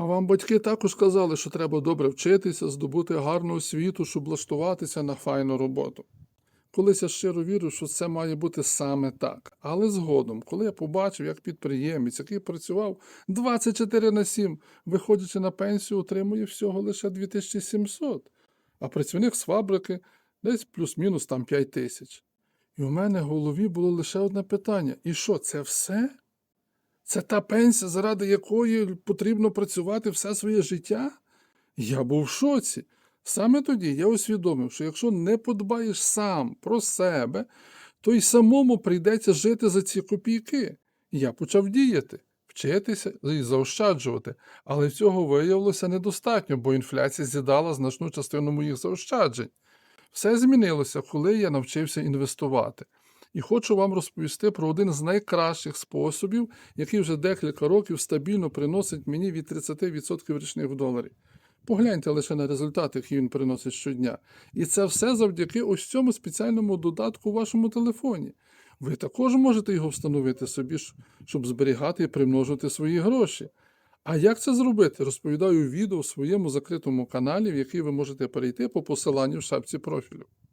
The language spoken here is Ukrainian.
А вам батьки також казали, що треба добре вчитися, здобути гарну освіту, щоб влаштуватися на файну роботу. Колись я щиро вірив, що це має бути саме так. Але згодом, коли я побачив, як підприємець, який працював 24 на 7, виходячи на пенсію, отримує всього лише 2700, а працівник з фабрики десь плюс-мінус там 5 тисяч. І у мене в голові було лише одне питання: і що, це все? Це та пенсія, заради якої потрібно працювати все своє життя? Я був в шоці. Саме тоді я усвідомив, що якщо не подбаєш сам про себе, то й самому прийдеться жити за ці копійки. Я почав діяти, вчитися і заощаджувати. Але цього виявилося недостатньо, бо інфляція з'їдала значну частину моїх заощаджень. Все змінилося, коли я навчився інвестувати. І хочу вам розповісти про один з найкращих способів, який вже декілька років стабільно приносить мені від 30% річних доларів. Погляньте лише на результати, які він приносить щодня. І це все завдяки ось цьому спеціальному додатку у вашому телефоні. Ви також можете його встановити собі, щоб зберігати і примножувати свої гроші. А як це зробити, розповідаю відео в своєму закритому каналі, в який ви можете перейти по посиланню в шапці профілю.